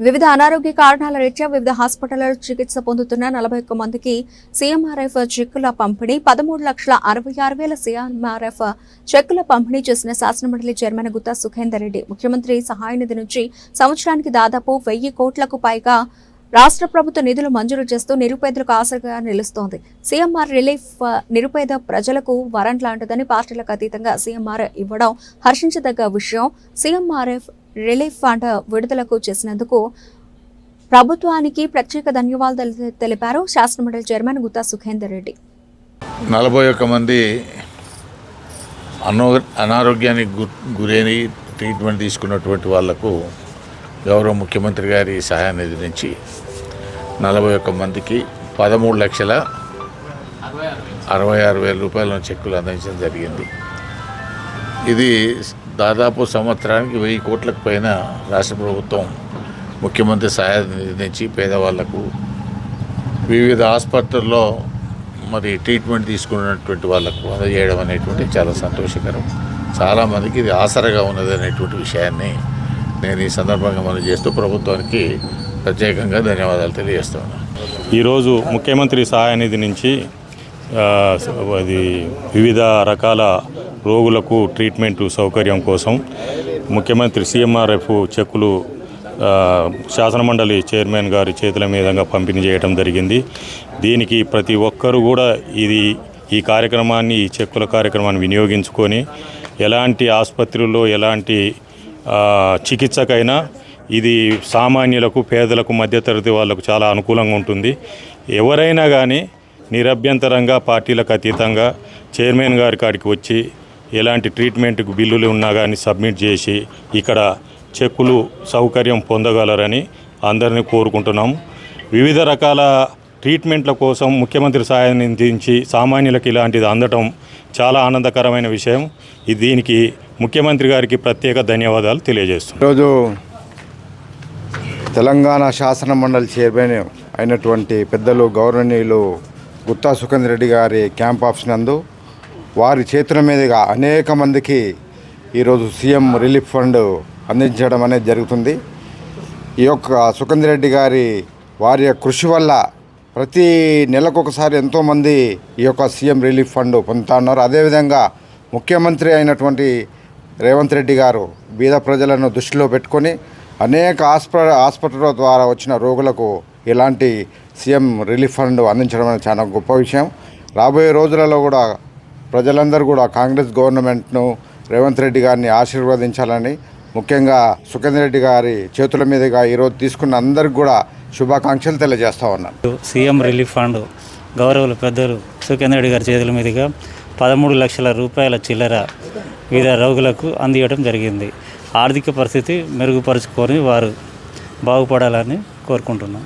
వివిధ అనారోగ్య కారణాల రీత్యా వివిధ హాస్పిటల్లో చికిత్స పొందుతున్న నలభై ఒక్క మందికి సీఎంఆర్ఎఫ్ చెక్కుల పంపిణీ పదమూడు లక్షల అరవై ఆరు వేల సీఎంఆర్ఎఫ్ చెక్కుల పంపిణీ చేసిన శాసనమండలి చైర్మన్ గుత్తా సుఖేందర్ రెడ్డి. ముఖ్యమంత్రి సహాయ నిధి నుంచి సంవత్సరానికి దాదాపు వెయ్యి కోట్లకు పైగా రాష్ట్ర ప్రభుత్వ నిధులు మంజూరు చేస్తూ నిరుపేదలకు ఆశగా నిలుస్తోంది. సీఎంఆర్ రిలీఫ్ నిరుపేద ప్రజలకు వరం లాంటిదని పార్టీలకు అతీతంగా సీఎంఆర్ ఇవ్వడం హర్షించదగ్గ విషయం. సీఎంఆర్ఎఫ్ రిలీఫ్ ఫండ్ విడుదలకు చేసినందుకు ప్రభుత్వానికి ప్రత్యేక ధన్యవాదాలు తెలిపారు శాసనమండలి చైర్మన్ గుత్తా సుఖేందర్ రెడ్డి. నలభై ఒక్క మంది అనో అనారోగ్యానికి గురైన ట్రీట్మెంట్ తీసుకున్నటువంటి వాళ్ళకు గౌరవ ముఖ్యమంత్రి గారి సహాయ నిధి నుంచి నలభై ఒక్క మందికి పదమూడు లక్షల అరవై ఆరు వేల రూపాయల చెక్కులు అందించడం జరిగింది. ఇది దాదాపు సంవత్సరానికి వెయ్యి కోట్లకు పైన రాష్ట్ర ప్రభుత్వం ముఖ్యమంత్రి సహాయం నిధి నుంచి పేదవాళ్ళకు వివిధ ఆసుపత్రుల్లో మరి ట్రీట్మెంట్ తీసుకున్నటువంటి వాళ్ళకు అందజేయడం అనేటువంటి చాలా సంతోషకరం. చాలామందికి ఇది ఆసరగా ఉన్నది అనేటువంటి విషయాన్ని నేను ఈ సందర్భంగా మనం చేస్తూ ప్రభుత్వానికి ప్రత్యేకంగా ధన్యవాదాలు తెలియజేస్తున్నాను. ఈరోజు ముఖ్యమంత్రి సహాయ నిధి నుంచి అది వివిధ రకాల రోగులకు ట్రీట్మెంట్ సౌకర్యం కోసం ముఖ్యమంత్రి సీఎంఆర్ఎఫ్ చెక్కులు శాసనమండలి చైర్మన్ గారి చేతుల మీదుగా పంపిణీ చేయడం జరిగింది. దీనికి ప్రతి ఒక్కరూ కూడా ఇది ఈ కార్యక్రమాన్ని ఈ చెక్కుల కార్యక్రమాన్ని వినియోగించుకొని ఎలాంటి ఆసుపత్రుల్లో ఎలాంటి చికిత్సకైనా ఇది సామాన్యులకు పేదలకు మధ్యతరగతి వాళ్ళకు చాలా అనుకూలంగా ఉంటుంది. ఎవరైనా కానీ నిరభ్యంతరంగా పార్టీలకు అతీతంగా చైర్మన్ గారి కాడికి వచ్చి ఎలాంటి ట్రీట్మెంట్కు బిల్లులు ఉన్నా కానీ సబ్మిట్ చేసి ఇక్కడ చెక్కులు సౌకర్యం పొందగలరని అందరినీ కోరుకుంటున్నాం. వివిధ రకాల ట్రీట్మెంట్ల కోసం ముఖ్యమంత్రి సహాయం అందించి సామాన్యులకు ఇలాంటిది అందటం చాలా ఆనందకరమైన విషయం. ఇది దీనికి ముఖ్యమంత్రి గారికి ప్రత్యేక ధన్యవాదాలు తెలియజేస్తున్నాం. ఈరోజు తెలంగాణ శాసన మండలి చైర్మన్ అయినటువంటి పెద్దలు గౌరవనీయులు గుత్తా సుఖేందర్ రెడ్డి గారి క్యాంప్ ఆఫీస్ నందు వారి చేతుల మీదుగా అనేక మందికి ఈరోజు సీఎం రిలీఫ్ ఫండ్ అందించడం అనేది జరుగుతుంది. ఈ యొక్క సుఖేందర్ రెడ్డి గారి వారి యొక్క కృషి వల్ల ప్రతి నెలకొకసారి ఎంతోమంది ఈ యొక్క సీఎం రిలీఫ్ ఫండ్ పొందుతా ఉన్నారు. అదేవిధంగా ముఖ్యమంత్రి అయినటువంటి రేవంత్ రెడ్డి గారు బీద ప్రజలను దృష్టిలో పెట్టుకొని అనేక హాస్ప హాస్పిటల్ ద్వారా వచ్చిన రోగులకు ఇలాంటి సీఎం రిలీఫ్ ఫండ్ అందించడం అనేది చాలా గొప్ప విషయం. రాబోయే రోజులలో కూడా ప్రజలందరూ కూడా కాంగ్రెస్ గవర్నమెంట్ను రేవంత్ రెడ్డి గారిని ఆశీర్వదించాలని ముఖ్యంగా సుఖేందర్ రెడ్డి గారి చేతుల మీదుగా ఈరోజు తీసుకున్న అందరికి కూడా శుభాకాంక్షలు తెలియజేస్తా ఉన్నాను. సీఎం రిలీఫ్ ఫండ్ గౌరవులు పెద్దలు సుఖేందర్ రెడ్డి గారి చేతుల మీదుగా పదమూడు లక్షల రూపాయల చిల్లర వివిధ రోగులకు అందియడం జరిగింది. ఆర్థిక పరిస్థితి మెరుగుపరుచుకొని వారు బాగుపడాలని కోరుకుంటున్నాం.